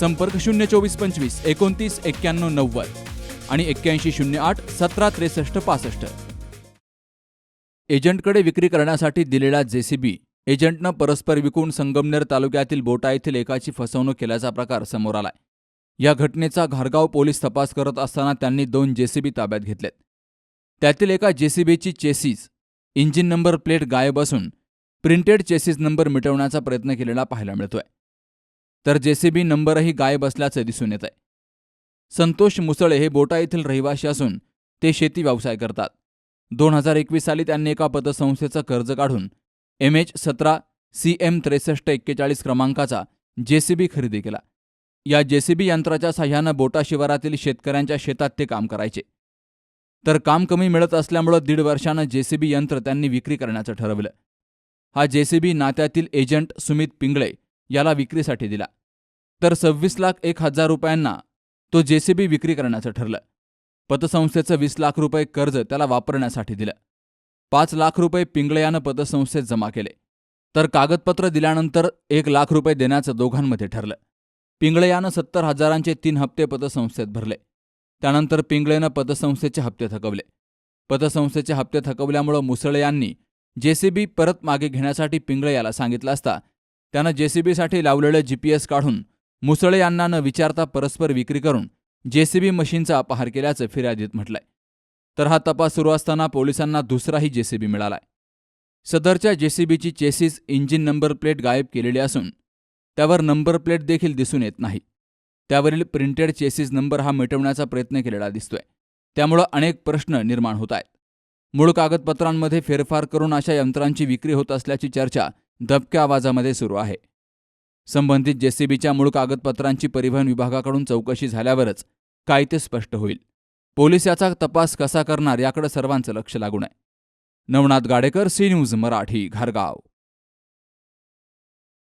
संपर्क शून्य चोवीस पंचवीस एकोणतीस एक्क्याण्णव नव्वद आणि एक्क्याऐंशी शून्य आठ सतरा त्रेसष्ट पासष्ट. एजंटकडे विक्री करण्यासाठी दिलेला जेसीबी एजंटनं परस्पर विकून संगमनेर तालुक्यातील बोटा येथील एकाची फसवणूक केल्याचा प्रकार समोर आलाय. या घटनेचा घारगाव पोलीस तपास करत असताना त्यांनी दोन जेसीबी ताब्यात घेतलेत. त्यातील एका जेसीबीची चेसीस इंजिन नंबर प्लेट गायब असून प्रिंटेड चेसीस नंबर मिटवण्याचा प्रयत्न केलेला पाहायला मिळतोय. तर जेसीबी नंबरही गायब असल्याचं दिसून येत आहे संतोष मुसळे हे बोटा येथील रहिवासी असून ते शेती व्यवसाय करतात. दोन हजार एकवीस साली त्यांनी एका पतसंस्थेचं कर्ज काढून एम एच सतरा सी एम त्रेसष्ट एक्केचाळीस क्रमांकाचा जेसीबी खरेदी केला. या जेसीबी यंत्राच्या साह्यानं बोटा शिवारातील शेतकऱ्यांच्या शेतात ते काम करायचे. तर काम कमी मिळत असल्यामुळं दीड वर्षानं जेसीबी यंत्र त्यांनी विक्री करण्याचं ठरवलं. हा जेसीबी नात्यातील एजंट सुमित पिंगळे याला विक्रीसाठी दिला. तर सव्वीस लाख एक हजार रुपयांना तो जेसीबी विक्री करण्याचं ठरलं. पतसंस्थेचं वीस लाख रुपये कर्ज त्याला वापरण्यासाठी दिलं. पाच लाख रुपये पिंगळे यानं पतसंस्थेत जमा केले. तर कागदपत्र दिल्यानंतर एक लाख रुपये देण्याचं दोघांमध्ये ठरलं. पिंगळे यानं सत्तर हजारांचे तीन हप्ते पतसंस्थेत भरले. त्यानंतर पिंगळेनं पतसंस्थेचे हप्ते थकवले. पतसंस्थेचे हप्ते थकवल्यामुळं मुसळे यांनी जेसीबी परत मागे घेण्यासाठी पिंगळे याला सांगितलं असता त्यानं जेसीबीसाठी लावलेलं जीपीएस काढून मुसळे यांना न विचारता परस्पर विक्री करून जेसीबी मशीनचा अपहार केल्याचं फिर्यादीत म्हटलंय. तर हा तपास सुरू असताना पोलिसांना दुसराही जेसीबी मिळालाय. सदरच्या जेसीबीची चेसिस इंजिन नंबर प्लेट गायब केलेली असून त्यावर नंबर प्लेट देखील दिसून येत नाही. त्यावरील प्रिंटेड चेसिस नंबर हा मिटवण्याचा प्रयत्न केलेला दिसतोय. त्यामुळं अनेक प्रश्न निर्माण होत आहेत. मूळ कागदपत्रांमध्ये फेरफार करून अशा यंत्रांची विक्री होत असल्याची चर्चा दबक्या आवाजामध्ये सुरू आहे. संबंधित जेसीबीच्या मूळ कागदपत्रांची परिवहन विभागाकडून चौकशी झाल्यावरच काय ते स्पष्ट होईल. पोलीस याचा तपास कसा करणार याकडे सर्वांचं लक्ष लागून आहे. Navnath Gadekar C news Marathi घारगाव.